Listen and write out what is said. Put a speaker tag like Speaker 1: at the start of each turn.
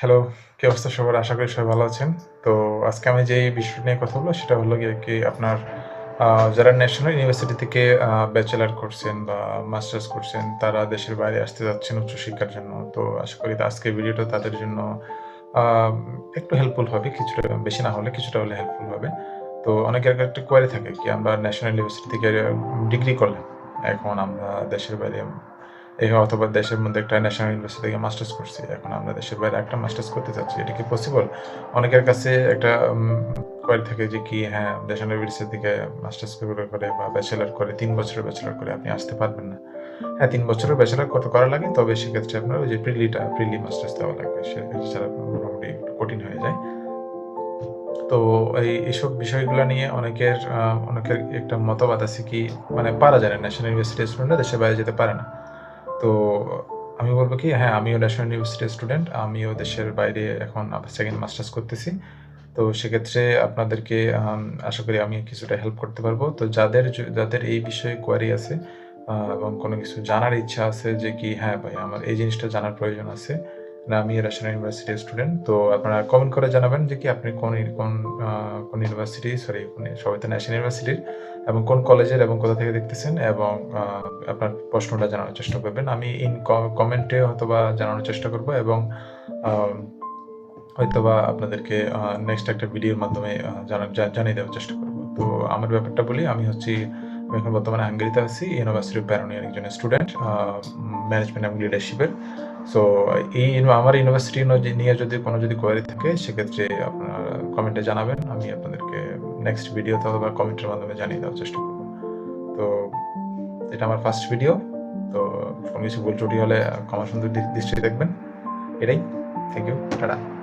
Speaker 1: Hello, কি অবস্থা সবার? আশা করি সবাই ভালো আছেন। তো আজকে আমি যে বিষয়টা নিয়ে কথা বলব সেটা হলো গিয়ে কি আপনার যারা ন্যাশনাল ইউনিভার্সিটি থেকে ব্যাচেলার করছেন বা মাস্টার্স করছেন তারা দেশের বাইরে আসতে যাচ্ছেন উচ্চশিক্ষার জন্য। তো আশা করি আজকের ভিডিওটা তাদের জন্য একটু হেল্পফুল হবে। কিছুটা বেশি না হলে কিছুটা হলে হেল্পফুল হবে। তো অনেকের একটা কোয়ারি থাকে কি আমরা ন্যাশনাল ইউনিভার্সিটি থেকে ডিগ্রি করলাম। এখন আমরা দেশের বাইরে এই অথবা দেশের মধ্যে একটা ন্যাশনাল ইউনিভার্সিটি থেকে মাস্টার্স করছি। এখন আমরা দেশের বাইরে একটা মাস্টার্স করতে চাচ্ছি। এটা কি পসিবল? অনেকের কাছে একটা কোয়েরি থাকে যে কি হ্যাঁ, ন্যাশনাল ইউনিভার্সিটি থেকে মাস্টার্স করে, বা ব্যাচেলর করে তিন বছরের ব্যাচেলর করে আপনি আসতে পারবেন না। হ্যাঁ, তিন বছরের ব্যাচেলার কত করা লাগে তবে সেক্ষেত্রে আপনার ওই যে প্রিলিটা প্রিলি মাস্টার্স দেওয়া লাগবে। সে ছাড়া মোটামুটি একটু কঠিন হয়ে যায়। তো এই এইসব বিষয়গুলা নিয়ে অনেকের অনেকের একটা মতবাদ আছে কি মানে পারা যায় না। ন্যাশনাল ইউনিভার্সিটির স্টুডেন্টরা দেশের বাইরে যেতে পারে না। তো আমি বলব কি হ্যাঁ, আমিও ন্যাশনাল ইউনিভার্সিটির স্টুডেন্ট। আমিও দেশের বাইরে এখন সেকেন্ড মাস্টার্স করতেছি। তো সেক্ষেত্রে আপনাদেরকে আশা করি আমি কিছুটা হেল্প করতে পারব। তো যাদের যাদের এই বিষয়ে কোয়ারি আছে এবং কোনো কিছু জানার ইচ্ছা আছে যে কি হ্যাঁ, ভাই আমার এই জিনিসটা জানার প্রয়োজন আছে। না আমিও ন্যাশনাল ইউনিভার্সিটির স্টুডেন্ট। তো আপনারা কমেন্ট করে জানাবেন যে কি আপনি কোন কোন কোন ইউনিভার্সিটি সরি কোন সবাই তো ন্যাশনাল ইউনিভার্সিটির এবং কোন কলেজের এবং কোথা থেকে দেখতেছেন, এবং আপনার প্রশ্নটা জানানোর চেষ্টা করবেন। আমি ইন কমেন্টে হয়তোবা জানানোর চেষ্টা করব, এবং হয়তোবা আপনাদেরকে নেক্সট একটা ভিডিওর মাধ্যমে জানিয়ে দেওয়ার চেষ্টা করব। তো আমার ব্যাপারটা বলি, আমি হচ্ছি আমি এখন বর্তমানে হাঙ্গেরিতে আছি। ইউনিভার্সিটি অফ প্যারানিয়ার একজন স্টুডেন্ট ম্যানেজমেন্ট এবং লিডারশিপের। সো এই আমার ইউনিভার্সিটি নিয়ে যদি কোনো যদি কোয়ারি থাকে, সেক্ষেত্রে আপনারা কমেন্টে জানাবেন। আমি আপনাদেরকে নেক্সট ভিডিওতে অথবা কমেন্টের মাধ্যমে জানিয়ে দেওয়ার চেষ্টা করব। তো, এটা আমার ফার্স্ট ভিডিও। তো, কোনো কিছু ভুল ত্রুটি হলে ক্ষমা সুন্দর দৃ দৃষ্টিতে দেখবেন। এটাই। Thank you. টাটা।